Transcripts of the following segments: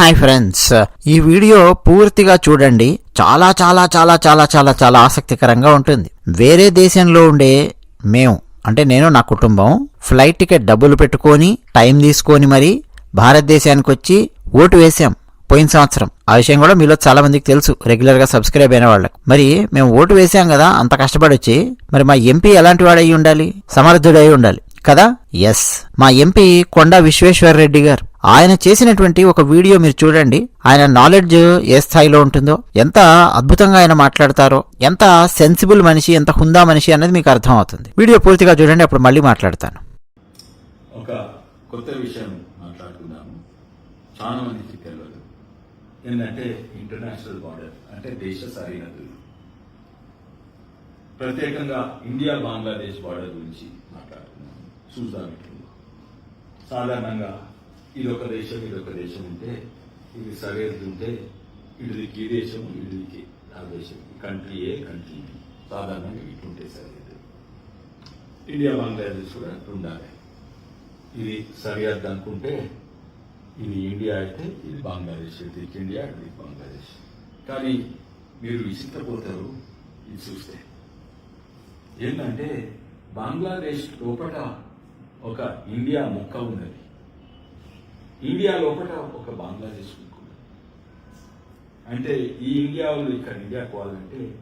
Hi friends. ఈ video పూర్తిగా చూడండి. చాలా చాలా చాలా చాలా చాలా చాలా ఆసక్తికరంగా ఉంటుంది. వేరే దేశంలో ఉండే మేము అంటే నేను నా కుటుంబం ఫ్లైట్ టికెట్ డబ్బులు పెట్టుకొని టైం తీసుకొని మరి భారతదేశానికి వచ్చి ఓటు వేశాం పోయిన సంవత్సరం. ఆ విషయం కూడా మీలో చాలా మందికి తెలుసు. రెగ్యులర్గా సబ్స్క్రైబ్ అయిన వాళ్ళకి. మరి మేము ఓటు వేసాం కదా అంత కష్టపడి వచ్చి మరి మా ఎంపీ ఎలాంటి వాడై ఉండాలి? సమర్థుడై ఉండాలి. కదా? ఎస్ మా ఎంపీ కొండా విశ్వేశ్వరరెడ్డి గారు. ఆయన చేసినటువంటి ఒక వీడియో మీరు చూడండి. ఆయన నాలెడ్జ్ ఏ స్థాయిలో ఉంటుందో ఎంత అద్భుతంగా ఆయన మాట్లాడతారో ఎంత సెన్సిబుల్ మనిషి ఎంత హుందా మనిషి అనేది మీకు అర్థం అవుతుంది వీడియో పూర్తిగా చూడండి అప్పుడు మళ్ళీ మాట్లాడతాను. ఒక కొత్త విషయం మాట్లాడుకుందాము. చాలా మందికి తెలియదు ఏంటంటే ఇంటర్నేషనల్ బార్డర్ అంటే దేశ సరిహద్దులు. ప్రత్యేకంగా ఇండియా బంగ్లాదేశ్ బార్డర్ గురించి మాట్లాడుతున్నాము సాధారణంగా ఇది ఒక దేశం ఇది ఒక దేశం ఉంటే ఇది సరిహద్దు ఉంటే ఇటుదికి ఈ దేశం ఇడికి ఆ దేశం. కంట్రీ ఏ కంట్రీ సాధారణంగా ఇటుంటే సరిహద్దు. ఇండియా బంగ్లాదేశ్ కూడా ఉండాలి. ఇది సరిహద్దు అనుకుంటే ఇది ఇండియా అయితే ఇది బంగ్లాదేశ్ ఇది ఇండియా ఇది బంగ్లాదేశ్. కానీ మీరు విసిక్కపోతారు ఇది చూస్తే. ఏంటంటే బంగ్లాదేశ్ లోపల ఒక ఇండియా ముక్క ఉన్నది. ఇండియా లోపల ఒక బంగ్లాదేశ్ ముక్క ఉన్నది. అంటే ఈ ఇండియా వాళ్ళు ఇక్కడ ఇండియా పోవాలంటే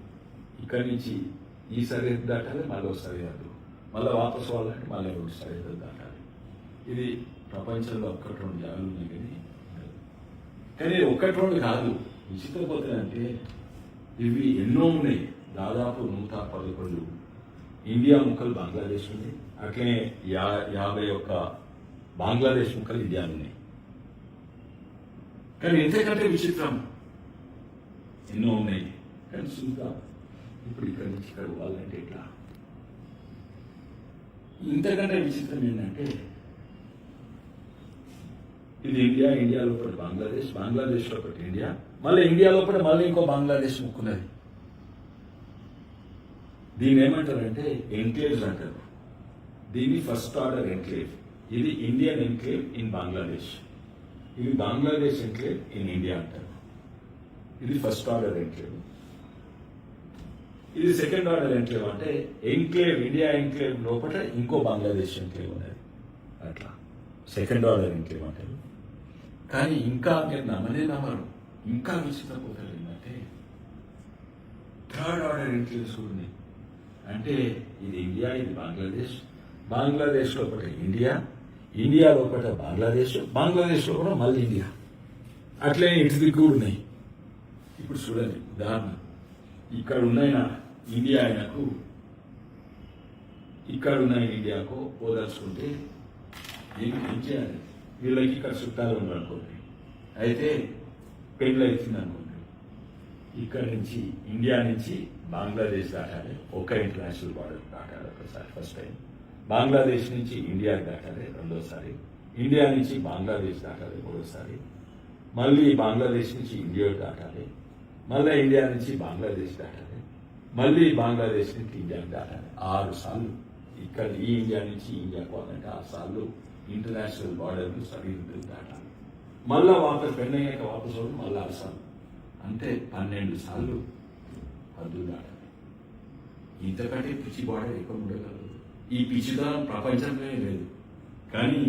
ఇక్కడి నుంచి ఈ సరిహద్దు దాటాలి మళ్ళీ ఒక సరిహద్దు. మళ్ళీ వాపసు వాళ్ళంటే మళ్ళీ రెండు సరిహద్దు దాటాలి. ఇది ప్రపంచంలో ఒక్కటి రెండు జాగాలు ఉన్నాయి కానీ కానీ ఒక్కటి రెండు కాదు. విచిత్రపోతుందంటే ఇవి ఎన్నో ఉన్నాయి. దాదాపు నూట పదకొండు ఇండియా ముక్కలు బంగ్లాదేశ్ ఉంది. అట్లనే యా యాభై ఒక్క బంగ్లాదేశ్ ముక్కలు ఇండియా ఉన్నాయి కానీ ఎంతకంటే విచిత్రం? ఎన్నో ఉన్నాయి. కానీ చూద్దాం ఇప్పుడు ఇక్కడి నుంచి ఇక్కడ పోవాలంటే ఎట్లా? ఇంతకంటే విచిత్రం ఏంటంటే ఇది ఇండియా ఇండియా లోపల బంగ్లాదేశ్ బంగ్లాదేశ్ లోపల ఇండియా మళ్ళీ ఇండియా లోపల మళ్ళీ ఇంకో బంగ్లాదేశ్ ముక్కున్నది దీన్ని ఏమంటారంటే ఎన్క్లేవ్స్ అంటారు. దీన్ని ఫస్ట్ ఆర్డర్ ఎన్క్లేవ్ ఇది ఇండియన్ ఎన్క్లేవ్ ఇన్ బంగ్లాదేశ్ ఇది బంగ్లాదేశ్ ఎన్క్లేవ్ ఇన్ ఇండియా అంటారు. ఇది ఫస్ట్ ఆర్డర్ ఎన్క్లేవ్ ఇది సెకండ్ ఆర్డర్ ఎన్క్లేవ్ అంటే ఎన్క్లేవ్ ఇండియా ఎన్క్లేవ్ లోపల ఇంకో బంగ్లాదేశ్ ఎన్క్లేవ్ ఉన్నది. అట్లా. సెకండ్ ఆర్డర్ ఎన్క్లేవ్ అంటారు. కానీ ఇంకా మీరు నమ్మనే నమ్మరు. ఇంకా విచిత్రపోతారు ఏంటంటే థర్డ్ ఆర్డర్ ఎన్క్లేవ్స్ కూడా అంటే ఇది ఇండియా ఇది బంగ్లాదేశ్. బంగ్లాదేశ్ లోపల ఇండియా ఇండియా లోపల బంగ్లాదేశ్ బంగ్లాదేశ్ లోపల మళ్ళీ ఇండియా. అట్లే ఇటు దిక్కు ఉన్నాయి. ఇప్పుడు చూడండి ఉదాహరణ. ఇక్కడ ఉన్న ఇండియా ఆయనకు ఇక్కడ ఉన్న ఇండియాకు పోదలుచుకుంటే ఏం ఏం చేయాలి? వీళ్ళకి ఇక్కడ చుట్టాలు ఉన్నారు అయితే పెళ్ళి అవుతుంది అనుకోండి ఇక్కడ నుంచి ఇండియా నుంచి బంగ్లాదేశ్ దాటాలి. ఒక్క ఇంటర్నేషనల్ బార్డర్ దాటాలి ఒకసారి ఫస్ట్ టైం బంగ్లాదేశ్ నుంచి ఇండియాకి దాటాలి రెండోసారి. ఇండియా నుంచి బంగ్లాదేశ్ దాటాలి మూడోసారి. మళ్ళీ బంగ్లాదేశ్ నుంచి ఇండియా దాటాలి. మళ్ళీ ఇండియా నుంచి బంగ్లాదేశ్ దాటాలి. మళ్ళీ బంగ్లాదేశ్ నుంచి ఇండియాకి దాటాలి. ఆరు సార్లు. ఇక్కడ ఈ ఇండియా నుంచి ఇండియా పోవాలంటే ఆరు సార్లు ఇంటర్నేషనల్ బార్డర్లు సరిహద్దులు దాటాలి. మళ్ళీ వాపస్ పెళ్ళయ్యాక వాపస్ మళ్ళీ ఆరు సార్లు. అంటే పన్నెండు సార్లు హద్దు దాటాలి ఇంతకంటే పిచ్చి బార్డర్ ఎక్కువ ఉండగలదు. ఈ పిచ్చిదనం ప్రపంచంలోనే లేదు. కానీ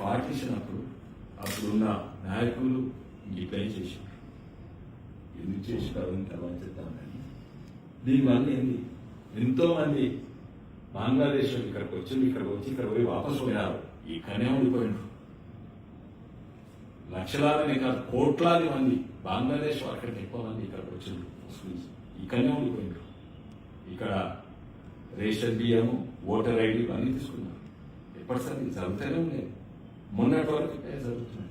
పార్టీషన్ అప్పుడు అప్పుడున్న నాయకులు ఇట్లా చేశారు. ఎందుకు చేశారు తర్వాత చెప్తామని దీనివల్ల ఏంది? ఎంతోమంది బంగ్లాదేశ్ ఇక్కడికి వచ్చి ఇక్కడికి వచ్చి ఇక్కడ పోయి వాపసు పోయినారు ఇక్కడనే ఉండిపోయినారు. లక్షలాది కాదు కోట్లాది మంది బంగ్లాదేశ్ అక్కడికి ఎక్కువ మంది ఇక్కడికి వచ్చారు ముస్లిమ్స్. ఇక్కడనే ఉండిపోయినారు ఇక్కడ రేషన్ బియ్యం ఓటర్ ఐడి అన్నీ తీసుకున్నారు. ఎప్పటిసారి జరుగుతూనే ఉండేది మొన్నటి వరకు ఇదే జరుగుతున్నాయి.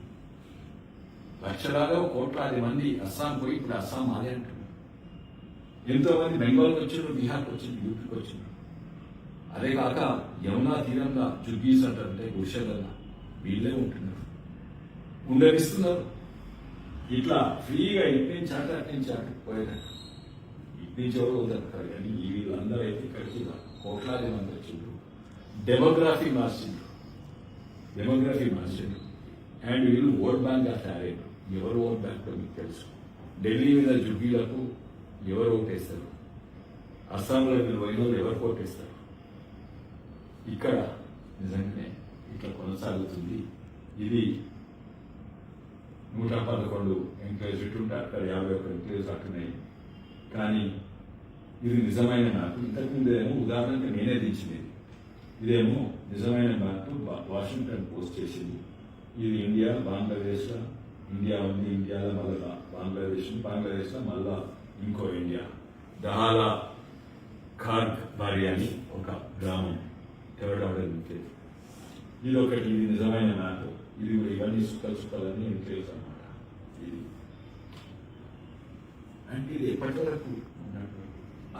లక్షలాగా కోట్లాది మంది అస్సాం పోయి ఇప్పుడు అస్సాం మాదే అంటున్నారు. ఎంతోమంది బెంగాల్కి వచ్చారు బీహార్కి వచ్చారు యూపీకి వచ్చారు అదే కాక యమునా తీరంగా జుగ్గీస్ అంటారంటే గుడిసెలల్లా వీళ్ళే ఉంటున్నారు. ఉండనిస్తున్నారు. ఇట్లా ఫ్రీగా ఇటు నుంచి అటు అటు నుంచి అటు పోయేటట్టు. ఇటు నుంచి ఎవరు వదలతారు కానీ ఈ వీళ్ళందరూ అయితే ఇక్కడికి కోట్లాది మంది వచ్చిండ్రు. డెమోగ్రఫీ మార్చిండ్రు. డెమోగ్రఫీ మార్చిండ్రు. అండ్ వీళ్ళు ఓట్ బ్యాంక్ తయారైండ్రు. ఎవరు ఓట్ బ్యాంక్లో మీకు తెలుసు. ఢిల్లీ మీద జుబ్బీలకు ఎవరు ఓటేస్తారు అస్సాంలో మీరు పోయిన ఎవరు ఓటేస్తారు ఇక్కడ నిజంగానే ఇట్లా కొనసాగుతుంది. ఇది నూట పదకొండు ఎంక్వైరీస్ ఉంటే అక్కడ యాభై ఒక్క ఎంక్వైరీస్ అట్టున్నాయి కానీ ఇది నిజమైన మార్పు. ఇంతకుముందు ఏమో ఉదాహరణకి నేనే దించింది ఇదేమో నిజమైన మార్పు వాషింగ్టన్ పోస్ట్ చేసింది. ఇది ఇండియా బంగ్లాదేశ్ ఇండియా ఉంది ఇండియాలో మళ్ళా బంగ్లాదేశ్ బంగ్లాదేశ్లో మళ్ళా ఇంకో ఇండియా. దహాలా ఖార్గ్ భార్య అని ఒక గ్రామం తెవడాడే ఉంటుంది ఇది ఒకటి ఇది నిజమైన మ్యాప్ ఇది కూడా ఇవన్నీ సుక్కలు సుక్కలన్నీ తెలుసు అనమాట ఇది. అంటే ఇది ఎప్పటి వరకు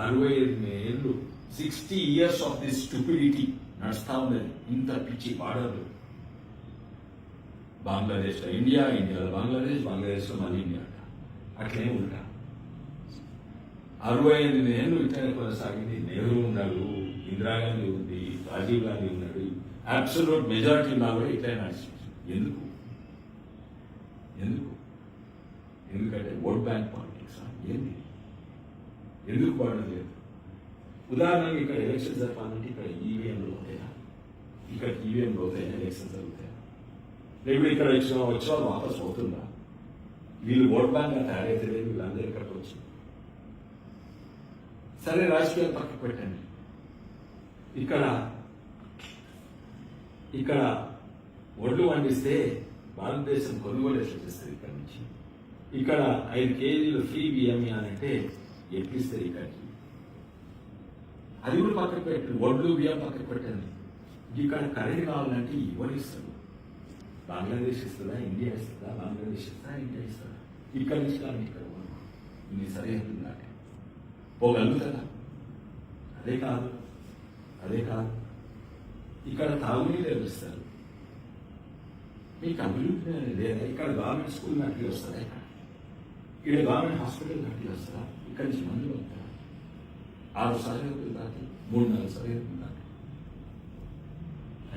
అరవై ఐదు ఏళ్ళు sixty years of this stupidity నడుస్తూ ఉన్నది. ఇంత పిచ్చి పాడలు బంగ్లాదేశ్లో ఇండియా ఇండియాలో బంగ్లాదేశ్ బంగ్లాదేశ్లో మళ్ళీ ఇండియా అంట. అట్లే ఉంటా. అరవై ఎనిమిది ఏళ్ళు ఇట్లనే కొనసాగింది నెహ్రూ ఉన్నాడు ఇందిరాగాంధీ ఉంది రాజీవ్ గాంధీ ఉన్నాడు. అబ్సల్యూట్ మెజారిటీ ఉన్నా కూడా ఇట్లే నడిచింది. ఎందుకు? ఎందుకు? ఎందుకంటే ఓట్ బ్యాంక్ పాలిటిక్స్ ఏంది? ఎందుకు లేదు? ఉదాహరణకి ఇక్కడ ఎలక్షన్ జరపాలంటే ఇక్కడ ఈవీఎంలు ఉంటాయా? ఇక్కడ ఈవీఎంలు అవుతాయా ఎలక్షన్ జరుగుతాయా? రేపు ఇక్కడ వచ్చిన వాళ్ళు వాపస్ అవుతుందా వీళ్ళు ఓట్ బ్యాంక్ తయారైతే లేదు వీళ్ళందరూ ఇక్కడికి వచ్చి సరే రాజకీయాలు పక్కకు పెట్టండి. ఇక్కడ ఇక్కడ ఒడ్లు పండిస్తే భారతదేశం కొనుగోలు ఎట్లా చేస్తుంది ఇక్కడ నుంచి? ఇక్కడ ఐదు కేజీలు ఫ్రీ బియ్యం అంటే ఎక్కిస్తారు ఇక్కడికి? అది కూడా పక్కకు పెట్టండి ఒడ్లు బియ్యం పక్కకు పెట్టండి. ఇక్కడ కరెంట్ కావాలంటే ఎవరు ఇస్తారు? బంగ్లాదేశ్ ఇస్తుందా ఇండియా ఇస్తుందా బంగ్లాదేశ్ ఇస్తుందా ఇండియా ఇస్తుందా? ఇక్కడ నుంచి కానీ ఇక్కడ ఇది సరిహద్దు దాటి పోగలుగుతుందా అదే కాదు అదే కాదు. ఇక్కడ తాగునీరు లభిస్తారు మీకు అభివృద్ధి లేదా ఇక్కడ గవర్నమెంట్ స్కూల్ నట్టి వస్తుందా? ఇక్కడ ఇక్కడ గవర్నమెంట్ హాస్పిటల్ నట్టి వస్తుందా? ఇక్కడ నుంచి మందులు వస్తారా ఆరు సరిహద్దులు దాటి మూడు నాలుగు సరిహద్దులు దాటి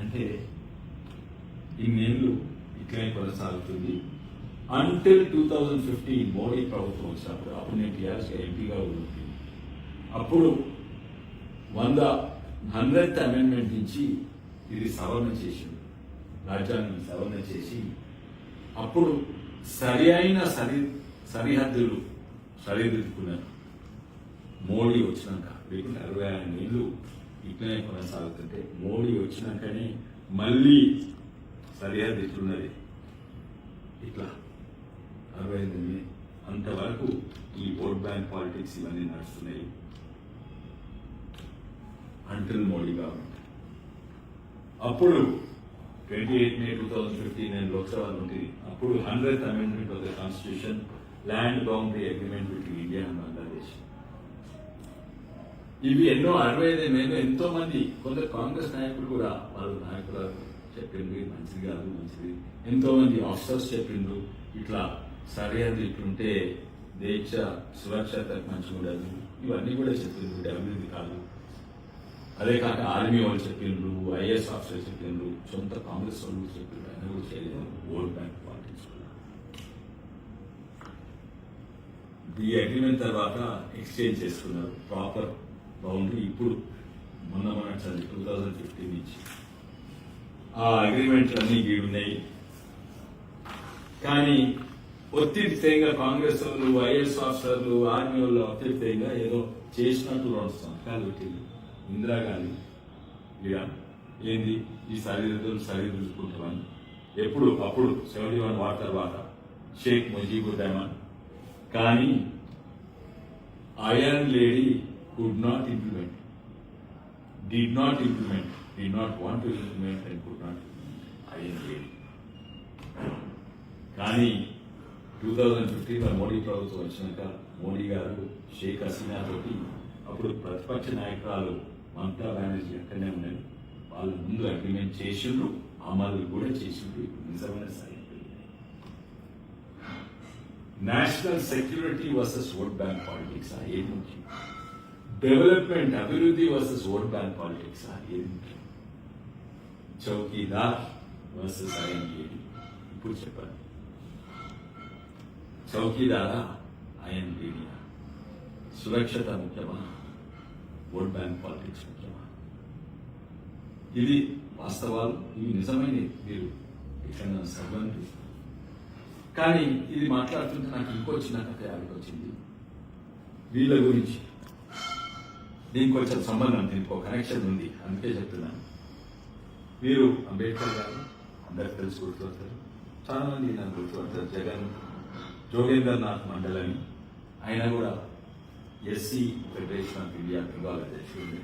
అంటే ఇన్నేళ్ళు ఇట్లనే కొనసాగుతుంది. Until two thousand fifteen Modi ప్రభుత్వం వచ్చినప్పుడు అప్పుడు నేను టీఆర్ఎస్ ఎంపీగా ఉంటుంది అప్పుడు వంద హండ్రెడ్ అమెండ్మెంట్ నుంచి ఇది సవరణ చేసింది. రాజ్యాంగం సవరణ చేసి అప్పుడు సరి అయిన సరి సరిహద్దులు సరిదిద్దుకున్నారు. మోడీ వచ్చినాక వీటిని అరవై ఆరు ఏళ్ళు ఇట్లనే కొనసాగుతుంటే మోడీ వచ్చినాకనే మళ్ళీ సరిహద్దు ఇట్లున్నది. ఇట్లా అరవై ఎనిమిది అంతవరకు ఈ ఓట్ బ్యాంక్ పాలిటిక్స్ ఇవన్నీ నడుస్తున్నాయి అంటిల్ మోడీ గవర్నమెంట్ అప్పుడు twenty eight May two thousand fifteen నేను లోక్సభ నుండి అప్పుడు hundred amendment of the constitution land boundary agreement between India and Bangladesh ఇవి ఎన్నో అరవై ఐదు నేను ఎంతో మంది కొందరు కాంగ్రెస్ నాయకులు కూడా వాళ్ళ నాయకులు చెప్పిండ్రు మంచిది కాదు మంచిది. ఎంతో మంది ఆఫీసర్స్ చెప్పిండ్రు ఇట్లా సరిహద్దు ఇట్లుంటే దేశ సురక్షత మంచిగా ఉండదు ఇవన్నీ కూడా చెప్పిండ్రు ఇది అభివృద్ధి కాదు. అదే కాక ఆర్మీ వాళ్ళు చెప్పిండ్రు ఐఏఎస్ ఆఫీసర్ చెప్పిండ్రు సొంత కాంగ్రెస్ వాళ్ళు చెప్పిండ్రు. అయినా కూడా చేయలేదు. ఓట్ బ్యాంక్ పాలిటిక్స్ ఈ అగ్రిమెంట్ తర్వాత ఎక్స్చేంజ్ చేసుకున్నారు. ప్రాపర్ బౌండరీ ఇప్పుడు మొన్న మన చదివి టూ థౌజండ్ ఫిఫ్టీన్ నుంచి. ఆ అగ్రిమెంట్లు అన్నీ గీడున్నాయి. కానీ ఒత్తిడితేగా కాంగ్రెస్ వాళ్ళు ఐఎస్ ఆఫీసర్లు ఆర్మీ వాళ్ళు ఒత్తిడి ఒత్తిడితేగా ఏదో చేసినట్టు రెండు సంతకాలు పెట్టింది ఇందిరాగాంధీ ఇక ఏంది ఈ సరిహద్దులు సరిదిద్దుకుంటామని ఎప్పుడు అప్పుడు సెవెంటీ వన్ వార్ తర్వాత షేక్ ముజీబుర్ రెహమాన్. కానీ iron lady could not implement did not implement did not want to implement and could not iron lady. కానీ టూ థౌజండ్ ఫిఫ్టీన్లో మోడీ ప్రభుత్వం వచ్చినాక మోడీ గారు షేక్ హసీనా తోటి అప్పుడు ప్రతిపక్ష నాయకురాలు మమతా బెనర్జీ అక్కడనే ఉన్నది వాళ్ళు ముందు అగ్రిమెంట్ చేసిండ్రు అమలు కూడా చేసిండ్రు. ఇప్పుడు నిజమైన sign national security versus vote bank politics ఏది ముఖ్యం? డెవలప్మెంట్ అభివృద్ధి వర్సెస్ ఓట్ బ్యాంక్ పాలిటిక్స్ ఏది ముఖ్యం? చౌకీదార్ వర్సెస్ ఐఎన్ఏడి ఇప్పుడు చెప్పండి. చౌకీదారా ఆయన సురక్షత ముఖ్యమా? ఓట్ బ్యాంక్ పాలిటిక్స్ ముఖ్యమా ఇది వాస్తవాలు ఇవి నిజమైన మీరు ఎక్కడైనా సర్వండి కానీ ఇది మాట్లాడుతుంటే నాకు ఇంకో చిన్న కథ యాదికి వచ్చింది వీళ్ళ గురించి. దీనికి కొంచెం సంబంధం దీనికి ఒక కనెక్షన్ ఉంది. అందుకే చెప్తున్నాను. మీరు అంబేద్కర్ గారు అందరికి తెలిసి గుర్తుపడతారు. చాలామంది నాకు గుర్తుపడతారు. జగన్ జోగేంద్రనాథ్ మండలని. ఆయన కూడా SC federation of India Bengal అధ్యక్షుడు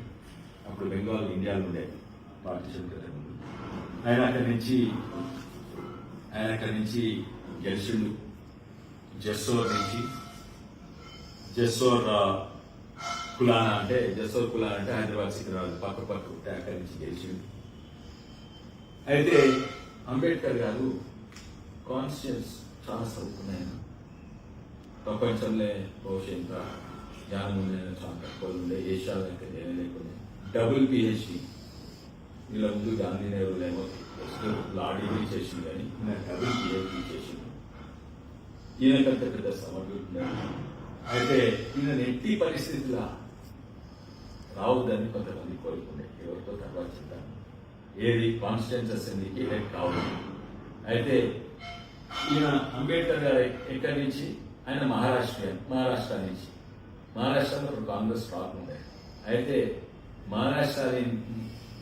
అప్పుడు బెంగాల్ ఇండియాలో ఉండే పార్టీషన్ కదా ముందు. ఆయన అక్కడి నుంచి ఆయన అక్కడి నుంచి గెలిచిండు. జస్సోర్ నుంచి. జస్సోర్ కులానా అంటే జస్సోర్ కులానా అంటే హైదరాబాద్ సికింద్రాబాద్ పక్క పక్క ఉంటే అక్కడి నుంచి గెలిచిండు. అయితే అంబేద్కర్ గారు కాన్స్టిట్యూన్స్ చాలా చదువుకున్నాయన. ప్రపంచంలో బహుశా ఇంకా జ్ఞానం ఉండే చాలా ఉండే ఏషియాలో ఇంకా లేకుండా డబుల్ పిహెచ్డి. వీళ్ళ ముందు గాంధీ నెహ్రూ లేమో లా డిగ్రీ చేసింది కానీ ఈయన డబుల్ పిహెచ్డి చేసింది ఈయనకంటే పెద్ద సమర్థుడు అయితే ఈయన ఎట్టి పరిస్థితుల రావద్దని కొంతమంది కోరుకునే ఎవరితో తర్వాత చెప్తాను. ఏది? కాన్స్టిట్యూన్స్ అసెంబ్లీకి హెడ్ కావాలి. అయితే ఈయన అంబేద్కర్ గారు ఎక్కడి నుంచి? ఆయన మహారాష్ట్ర మహారాష్ట్ర నుంచి. మహారాష్ట్రలో ఇప్పుడు కాంగ్రెస్ స్టాక్ ఉండే అయితే మహారాష్ట్ర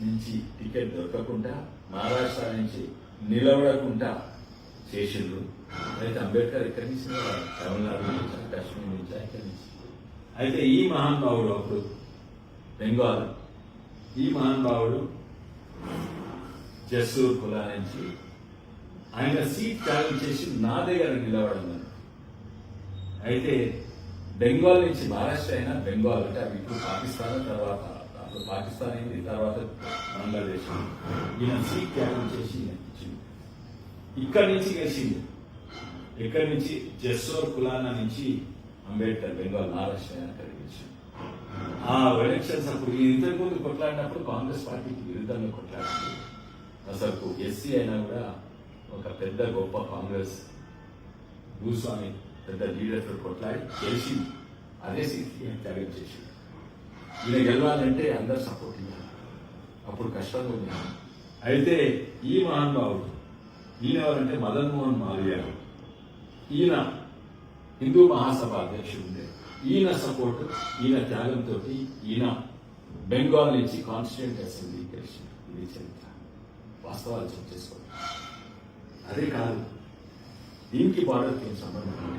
నుంచి టికెట్ దొరకకుండా మహారాష్ట్ర నుంచి నిలబడకుండా చేసిండ్రు. అయితే అంబేద్కర్ ఇక్కడి నుంచి తమిళనాడు నుంచి కాశ్మీర్ నుంచి ఇక్కడి నుంచి. అయితే ఈ మహానుభావుడు అప్పుడు బెంగాల్. ఈ మహానుభావుడు జస్సూర్ కులా నుంచి ఆయన సీట్ ఖాళీ చేసి నా దగ్గర నిలబడమని. అయితే బెంగాల్ నుంచి మహారాష్ట్ర అయినా బెంగాల్ అంటే అవి ఇప్పుడు పాకిస్తాన్ తర్వాత అప్పుడు పాకిస్తాన్ అయింది తర్వాత బంగ్లాదేశ్ ఈయన సీట్ త్యాగం చేసి ఇచ్చింది. ఇక్కడి నుంచి గెలిచింది. ఇక్కడి నుంచి జస్సోర్ కులానా నుంచి అంబేద్కర్ బెంగాల్ మహారాష్ట్ర అయినా అక్కడ ఆ ఎలక్షన్స్ అప్పుడు ఈ ఇంతకు ముందు కొట్లాడినప్పుడు కాంగ్రెస్ పార్టీకి విరుద్ధంగా కొట్లాడింది. అసలు ఎస్సీ అయినా కూడా ఒక పెద్ద గొప్ప కాంగ్రెస్ భూస్వామి పెద్ద లీడర్తో కొట్లాడి గెలిచింది. అదే సీట్ త్యాగం చేసింది. ఈయన గెలవాలంటే అందరు సపోర్ట్ ఇవ్వాలి. అప్పుడు కష్టంగా ఉంది. అయితే ఈ మహానుభావుడు ఈయన ఎవరంటే మదన్ మోహన్ ఈయన హిందూ మహాసభ అధ్యక్షుడు ఉండే ఈయన సపోర్ట్ ఈయన త్యాగంతో ఈయన బెంగాల్ నుంచి కాన్స్టిట్యూంట్ అసెంబ్లీ గెలిచింది. ఇది చరిత్ర. వాస్తవాలు చెక్ చేసుకోండి. అదే కాదు దీనికి బార్డర్కి సంబంధం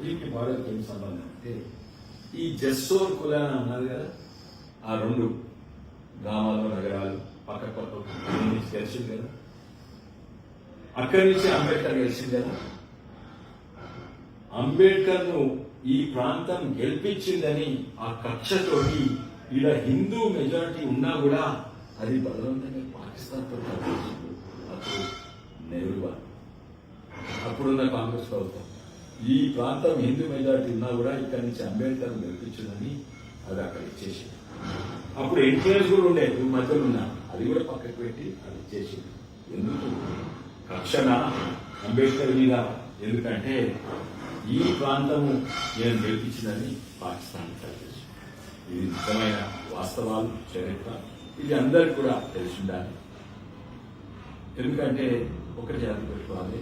దీనికి బార్డర్కి ఏం సంబంధం అంటే ఈ జస్సోర్ కులాన ఉన్నది కదా ఆ రెండు గ్రామాలు నగరాలు పక్క పక్క గెలిచింది కదా. అక్కడి నుంచి అంబేద్కర్ గెలిచింది కదా. అంబేద్కర్ను ఈ ప్రాంతం గెలిపించిందని ఆ కక్షతోటి ఇలా హిందూ మెజారిటీ ఉన్నా కూడా అది బలవంతంగా పాకిస్తాన్తో అప్పుడు నెహ్రూ అప్పుడున్న కాంగ్రెస్ ప్రభుత్వం. ఈ ప్రాంతం హిందూ మెజారిటీ ఉన్నా కూడా ఇక్కడి నుంచి అంబేద్కర్ గెలిపించిందని అది అక్కడ ఇచ్చేసింది. అప్పుడు ఎన్టీఆర్స్ కూడా ఉండే మధ్యలో ఉన్నా అది కూడా పక్కకు పెట్టి అది ఇచ్చేసింది. ఎందుకు? రక్షణ అంబేద్కర్ మీద. ఎందుకంటే ఈ ప్రాంతము నేను గెలిపించిందని పాకిస్తాన్ కలిపేసింది ఇది నిజమైన వాస్తవాలు చరిత్ర. ఇది అందరికి కూడా తెలిసి ఉండాలి ఎందుకంటే ఒకటి జాతి పెట్టుకోవాలి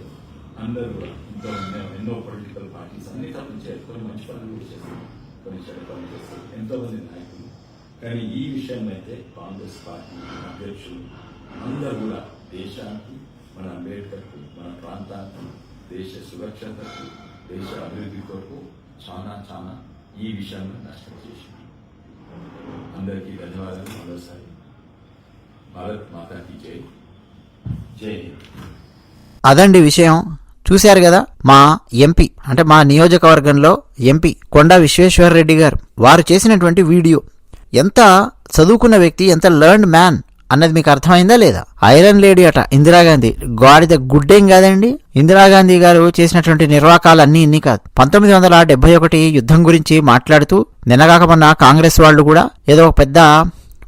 అందరూ కూడా ఇంట్లో ఎన్నో ఎన్నో పొలిటికల్ పార్టీస్ అన్ని తప్పించారు కొన్ని మంచి పనులు కూడా చేస్తారు కొన్ని చెడ్డ పనులు చేస్తారు ఎంతో మంది నాయకులు. కానీ ఈ విషయంలో అయితే కాంగ్రెస్ పార్టీ అధ్యక్షులు అందరూ కూడా దేశానికి మన అంబేద్కర్కు మన ప్రాంతానికి దేశ సురక్షతకు దేశ అభివృద్ధి కొరకు చాలా చాలా ఈ విషయంలో నష్టం చేసింది. అందరికీ ధన్యవాదాలు మరోసారి. భారత్ మాతాకి జై. జై హింద్. అదండి విషయం. చూశారు కదా మా ఎంపీ అంటే మా నియోజకవర్గంలో ఎంపీ కొండా విశ్వేశ్వరరెడ్డి గారు వారు చేసినటువంటి వీడియో. ఎంత చదువుకున్న వ్యక్తి ఎంత లర్న్డ్ మ్యాన్ అన్నది మీకు అర్థమైందా లేదా? ఐరన్ లేడీ అట ఇందిరాగాంధీ. గాడిద గుడ్డేం కాదండి? ఇందిరాగాంధీ గారు చేసినటువంటి నిర్వాకాలు అన్నీ ఇన్ని కాదు. పంతొమ్మిది వందల డెబ్బై ఒకటి యుద్ధం గురించి మాట్లాడుతూ నిన్నగాక కాంగ్రెస్ వాళ్ళు కూడా ఏదో ఒక పెద్ద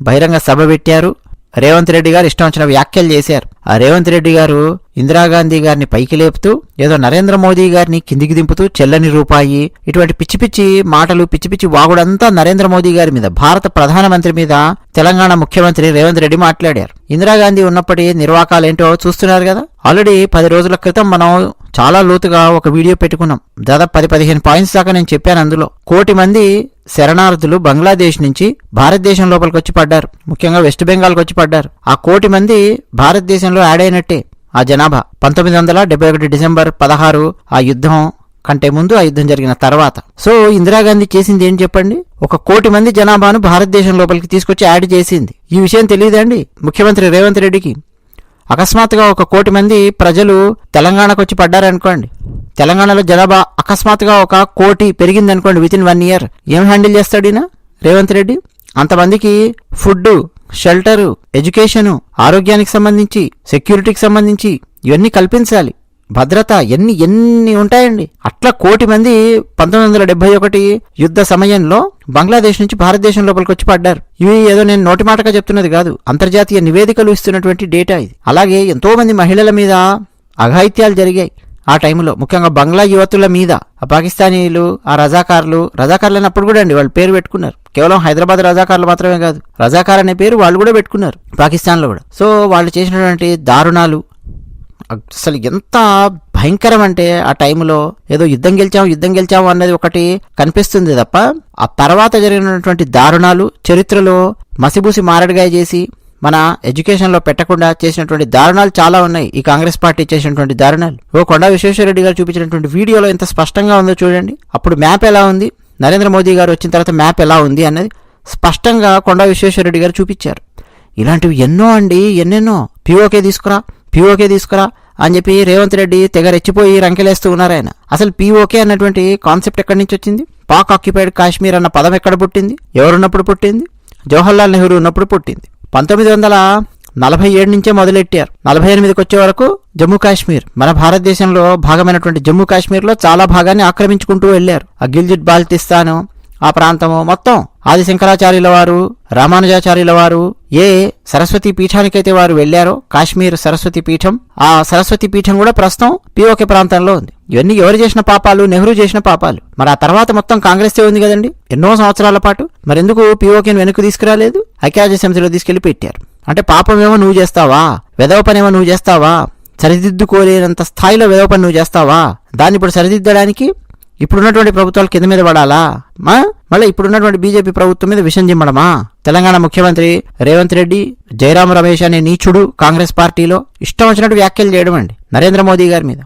బహిరంగ సభ పెట్టారు. రేవంత్ రెడ్డి గారు ఇష్టం వచ్చిన వ్యాఖ్యలు చేశారు. ఆ రేవంత్ రెడ్డి గారు ఇందిరాగాంధీ గారిని పైకి లేపుతూ ఏదో నరేంద్ర మోదీ గారిని కిందికి దింపుతూ చెల్లని రూపాయి ఇటువంటి పిచ్చి పిచ్చి మాటలు పిచ్చి పిచ్చి వాగుడంతా నరేంద్ర మోదీ గారి మీద భారత ప్రధానమంత్రి మీద తెలంగాణ ముఖ్యమంత్రి రేవంత్ రెడ్డి మాట్లాడారు. ఇందిరాగాంధీ ఉన్నప్పటి నిర్వాకాలేంటో చూస్తున్నారు కదా? ఆల్రెడీ పది రోజుల క్రితం మనం చాలా లోతుగా ఒక వీడియో పెట్టుకున్నాం. దాదాపు పది పదిహేను పాయింట్స్ దాకా నేను చెప్పాను అందులో. కోటి మంది శరణార్థులు బంగ్లాదేశ్ నుంచి భారతదేశం లోపలికి వచ్చి పడ్డారు. ముఖ్యంగా వెస్ట్ బెంగాల్కి వచ్చి పడ్డారు. ఆ కోటి మంది భారతదేశంలో యాడ్ అయినట్టే ఆ జనాభా. పంతొమ్మిది వందల డెబ్బై ఒకటి డిసెంబర్ పదహారు ఆ యుద్ధం కంటే ముందు ఆ యుద్ధం జరిగిన తర్వాత. సో ఇందిరాగాంధీ చేసింది ఏం చెప్పండి? ఒక కోటి మంది జనాభాను భారతదేశం లోపలికి తీసుకొచ్చి యాడ్ చేసింది. ఈ విషయం తెలియదండి ముఖ్యమంత్రి రేవంత్ రెడ్డికి. అకస్మాత్తుగా ఒక కోటి మంది ప్రజలు తెలంగాణకు వచ్చి పడ్డారనుకోండి. తెలంగాణలో జనాభా అకస్మాత్తుగా ఒక కోటి పెరిగింది అనుకోండి విత్ ఇన్ వన్ ఇయర్ ఏం హ్యాండిల్ చేస్తాడు ఈయన? రేవంత్ రెడ్డి? అంతమందికి ఫుడ్ షెల్టరు ఎడ్యుకేషను ఆరోగ్యానికి సంబంధించి సెక్యూరిటీకి సంబంధించి ఇవన్నీ కల్పించాలి. భద్రత ఎన్ని ఎన్ని ఉంటాయండి? అట్లా కోటి మంది పంతొమ్మిది వందల డెబ్బై ఒకటి యుద్ధ సమయంలో బంగ్లాదేశ్ నుంచి భారతదేశం లోపలికి వచ్చి పడ్డారు. ఇవి ఏదో నేను నోటి మాటగా చెప్తున్నది కాదు. అంతర్జాతీయ నివేదికలు ఇస్తున్నటువంటి డేటా ఇది. అలాగే ఎంతో మంది మహిళల మీద అఘాయిత్యాలు జరిగాయి. ఆ టైంలో ముఖ్యంగా బంగ్లా యువతుల మీద. ఆ పాకిస్తానీలు ఆ రజాకారులు రజాకారులు అన్నప్పుడు కూడా అండి వాళ్ళు పేరు పెట్టుకున్నారు. కేవలం హైదరాబాద్ రజాకారులు మాత్రమే కాదు. రజాకార్ అనే పేరు వాళ్ళు కూడా పెట్టుకున్నారు పాకిస్తాన్లో కూడా. సో వాళ్ళు చేసినటువంటి దారుణాలు అసలు ఎంత భయంకరం అంటే ఆ టైంలో ఏదో యుద్ధం గెలిచాము యుద్ధం గెలిచాం అన్నది ఒకటి కనిపిస్తుంది తప్ప ఆ తర్వాత జరిగినటువంటి దారుణాలు చరిత్రలో మసిబూసి మారడిగా చేసి మన ఎడ్యుకేషన్లో పెట్టకుండా చేసినటువంటి దారుణాలు చాలా ఉన్నాయి. ఈ కాంగ్రెస్ పార్టీ చేసినటువంటి దారుణాలు. ఓ కొండా విశ్వేశ్వరరెడ్డి గారు చూపించినటువంటి వీడియోలో ఎంత స్పష్టంగా ఉందో చూడండి. అప్పుడు మ్యాప్ ఎలా ఉంది? నరేంద్ర మోదీ గారు వచ్చిన తర్వాత మ్యాప్ ఎలా ఉంది అన్నది స్పష్టంగా కొండా విశ్వేశ్వరరెడ్డి గారు చూపించారు. ఇలాంటివి ఎన్నో అండి ఎన్నెన్నో. పిఓకే తీసుకురా పిఓకే తీసుకురా. అని చెప్పి రేవంత్ రెడ్డి తెగ రెచ్చిపోయి రంకెలేస్తూ ఉన్నారు ఆయన. అసలు పీఓకే అన్నటువంటి కాన్సెప్ట్ ఎక్కడి నుంచి వచ్చింది? పాక్ ఆక్యుపైడ్ కాశ్మీర్ అన్న పదం ఎక్కడ పుట్టింది? ఎవరున్నప్పుడు పుట్టింది? జవహర్లాల్ నెహ్రూ ఉన్నప్పుడు పుట్టింది. పంతొమ్మిది వందల నలభై ఏడు నుంచే మొదలెట్టారు. నలభై ఎనిమిదికి వచ్చే వరకు జమ్మూ కాశ్మీర్ మన భారతదేశంలో భాగమైనటువంటి జమ్మూ కాశ్మీర్లో చాలా భాగాన్ని ఆక్రమించుకుంటూ వెళ్ళారు ఆ గిల్జిట్ బాల్తిస్తాను ఆ ప్రాంతము మొత్తం ఆది శంకరాచార్యుల వారు రామానుజాచార్యుల వారు ఏ సరస్వతి పీఠానికైతే వారు వెళ్ళారో కాశ్మీర్ సరస్వతి పీఠం ఆ సరస్వతి పీఠం కూడా ప్రస్తుతం పిఓకే ప్రాంతంలో ఉంది. ఇవన్నీ ఎవరు చేసిన పాపాలు? నెహ్రూ చేసిన పాపాలు. మరి ఆ తర్వాత మొత్తం కాంగ్రెసే ఉంది కదండి? ఎన్నో సంవత్సరాల పాటు. మరెందుకు పిఓకేని వెనక్కి తీసుకురాలేదు? ఐక్యరాజ్య సమితిలో తీసుకెళ్ళి పెట్టారు. అంటే పాపమేమో నువ్వు చేస్తావా? వెదవ పనేమో నువ్వు చేస్తావా? సరిదిద్దుకోలేనంత స్థాయిలో వెదవ పని నువ్వు చేస్తావా? దాన్ని ఇప్పుడు సరిదిద్దడానికి ఇప్పుడున్నటువంటి ప్రభుత్వాలు కింద మీద పడాలా? మా? మళ్ళీ ఇప్పుడున్నటువంటి బీజేపీ ప్రభుత్వం మీద విషం చిమ్మడమా తెలంగాణ ముఖ్యమంత్రి రేవంత్ రెడ్డి జయరాం రమేష్ అనే నీచుడు కాంగ్రెస్ పార్టీలో ఇష్టం వచ్చినట్టు వ్యాఖ్యలు చేయడం అండి నరేంద్ర మోదీ గారి మీద.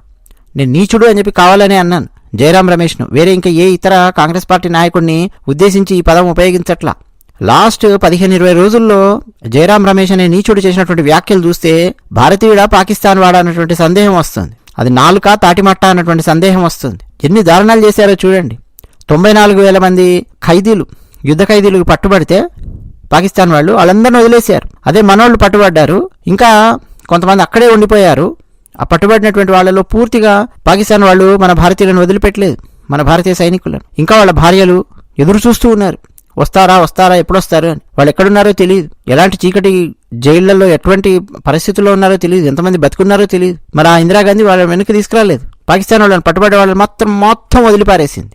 నేను నీచుడు అని చెప్పి కావాలనే అన్నాను జయరాం రమేష్ను. వేరే ఇంకా ఏ ఇతర కాంగ్రెస్ పార్టీ నాయకుడిని ఉద్దేశించి ఈ పదం ఉపయోగించట్లా? లాస్ట్ పదిహేను ఇరవై రోజుల్లో జయరాం రమేష్ అనే నీచుడు చేసినటువంటి వ్యాఖ్యలు చూస్తే భారతీయుడా పాకిస్తాన్ వాడా అన్నటువంటి సందేహం వస్తుంది. అది నాలుక తాటిమట్ట అన్నటువంటి సందేహం వస్తుంది. ఎన్ని దారుణాలు చేశారో చూడండి. తొంభై నాలుగు వేల మంది ఖైదీలు యుద్ధ ఖైదీలకు పట్టుబడితే పాకిస్తాన్ వాళ్ళు వాళ్ళందరిని వదిలేశారు. అదే మనోళ్ళు పట్టుబడ్డారు. ఇంకా కొంతమంది అక్కడే ఉండిపోయారు. ఆ పట్టుబడినటువంటి వాళ్ళలో పూర్తిగా పాకిస్తాన్ వాళ్ళు మన భారతీయులను వదిలిపెట్టలేదు. మన భారతీయ సైనికులను. ఇంకా వాళ్ళ భార్యలు ఎదురు చూస్తూ ఉన్నారు. వస్తారా వస్తారా ఎప్పుడు వస్తారు అని. వాళ్ళు ఎక్కడున్నారో తెలియదు ఎలాంటి చీకటి జైళ్ళలో ఎటువంటి పరిస్థితుల్లో ఉన్నారో తెలియదు. ఎంతమంది బతుకున్నారో తెలియదు. మరి ఆ ఇందిరాగాంధీ వాళ్ళని వెనక్కి తీసుకురాలేదు. పాకిస్తాన్ వాళ్ళని పట్టుబడే వాళ్ళని మాత్రం మొత్తం వదిలిపారేసింది.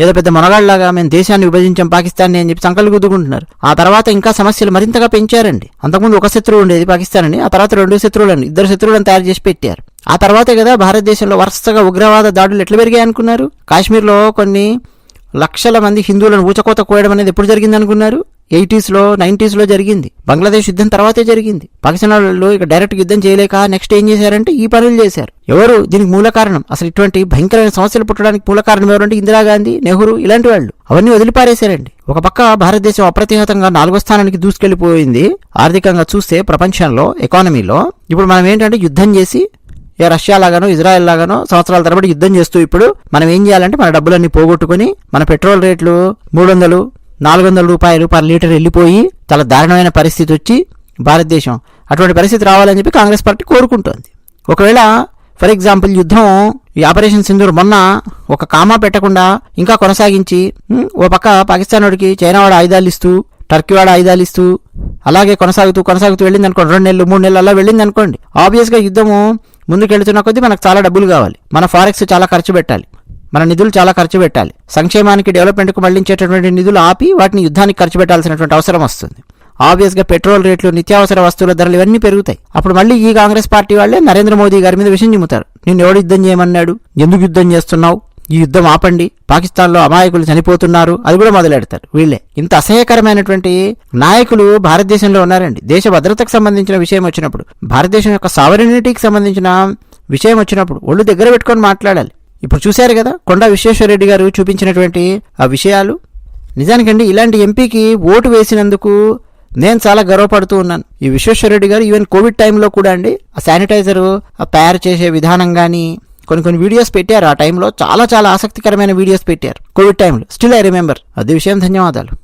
ఏదో పెద్ద మనగాళ్ళలాగా మేము దేశాన్ని విభజించాం పాకిస్తాన్ని అని చెప్పి సంకలు గుద్దుకుంటున్నారు. ఆ తర్వాత ఇంకా సమస్యలు మరింతగా పెంచారండి. అంతకుముందు ఒక శత్రువు ఉండేది పాకిస్తాన్ అని ఆ తర్వాత రెండు శత్రువులను ఇద్దరు శత్రువులను తయారు చేసి పెట్టారు. ఆ తర్వాతే కదా భారతదేశంలో వరుసగా ఉగ్రవాద దాడులు ఎట్లా పెరిగాయి అనుకున్నారు? కాశ్మీర్లో కొన్ని లక్షల మంది హిందువులను ఊచకోత కోయడం అనేది ఎప్పుడు జరిగిందనుకున్నారు? ఎయిటీస్లో నైంటీస్లో జరిగింది. బంగ్లాదేశ్ యుద్ధం తర్వాతే జరిగింది. పాకిస్తాన్ వాళ్ళు ఇక డైరెక్ట్ యుద్ధం చేయలేక నెక్స్ట్ ఏం చేశారంటే ఈ పనులు చేశారు. ఎవరు? దీనికి మూల కారణం. అసలు ఇటువంటి భయంకరమైన సమస్యలు పుట్టడానికి మూల కారణం ఎవరంటే ఇందిరాగాంధీ నెహ్రూ ఇలాంటి వాళ్ళు. అవన్నీ వదిలిపారేశారండి. ఒక పక్క భారతదేశం అప్రతిహతంగా నాలుగో స్థానానికి దూసుకెళ్ళిపోయింది ఆర్థికంగా చూస్తే ప్రపంచంలో ఎకానమీలో. ఇప్పుడు మనం ఏంటంటే యుద్ధం చేసి ఏ రష్యా లాగానో ఇజ్రాయెల్ లాగానో సంవత్సరాల తరబడి యుద్ధం చేస్తూ ఇప్పుడు మనం ఏం చేయాలంటే మన డబ్బులన్నీ పోగొట్టుకుని మన పెట్రోల్ రేట్లు మూడు వందలు నాలుగు వందల రూపాయలు పర్ లీటర్ వెళ్ళిపోయి చాలా దారుణమైన పరిస్థితి వచ్చి భారతదేశం అటువంటి పరిస్థితి రావాలని చెప్పి కాంగ్రెస్ పార్టీ కోరుకుంటోంది. ఒకవేళ ఫర్ ఎగ్జాంపుల్ యుద్ధం ఈ ఆపరేషన్ సింధూర్ మొన్న ఒక కామా పెట్టకుండా ఇంకా కొనసాగించి ఓ పక్క పాకిస్తాన్ వాడికి చైనా వాడు ఆయుధాలు ఇస్తూ టర్కీ వాడు ఆయుధాలు ఇస్తూ అలాగే కొనసాగుతూ కొనసాగుతూ వెళ్ళింది అనుకోండి రెండు నెలలు మూడు నెలలు అలా వెళ్ళింది అనుకోండి ఆబ్వియస్గా యుద్ధము ముందుకెళ్తున్న కొద్దీ మనకు చాలా డబ్బులు కావాలి. మన ఫారెక్స్ చాలా ఖర్చు పెట్టాలి. మన నిధులు చాలా ఖర్చు పెట్టాలి. సంక్షేమానికి డెవలప్మెంట్కు మళ్ళించేటటువంటి నిధులు ఆపి వాటిని యుద్ధానికి ఖర్చు పెట్టాల్సినటువంటి అవసరం వస్తుంది. ఆబ్వియస్గా పెట్రోల్ రేట్లు నిత్యావసర వస్తువుల ధరలు ఇవన్నీ పెరుగుతాయి. అప్పుడు మళ్ళీ ఈ కాంగ్రెస్ పార్టీ వాళ్ళే నరేంద్ర మోదీ గారి మీద విషయం చిమ్ముతారు. నిన్ను ఎవడు యుద్ధం చేయమన్నాడు? ఎందుకు యుద్ధం చేస్తున్నావు? ఈ యుద్ధం ఆపండి. పాకిస్తాన్లో అమాయకులు చనిపోతున్నారు. అది కూడా మొదలెడతారు వీళ్ళే. ఇంత అసహ్యకరమైనటువంటి నాయకులు భారతదేశంలో ఉన్నారండి. దేశ భద్రతకు సంబంధించిన విషయం వచ్చినప్పుడు భారతదేశం యొక్క సావరినిటీకి సంబంధించిన విషయం వచ్చినప్పుడు ఒళ్ళు దగ్గర పెట్టుకొని మాట్లాడాలి. ఇప్పుడు చూశారు కదా కొండా విశ్వేశ్వరరెడ్డి గారు చూపించినటువంటి ఆ విషయాలు. నిజానికండి ఇలాంటి ఎంపీకి ఓటు వేసినందుకు నేను చాలా గర్వపడుతూ ఉన్నాను. ఈ విశ్వేశ్వరరెడ్డి గారు ఈవెన్ కోవిడ్ టైంలో కూడా అండి ఆ శానిటైజర్ ఆ తయారు చేసే విధానం కానీ కొన్ని కొన్ని వీడియోస్ పెట్టారు. ఆ టైంలో చాలా చాలా ఆసక్తికరమైన వీడియోస్ పెట్టారు కోవిడ్ టైంలో. Still I remember. అది విషయం ధన్యవాదాలు.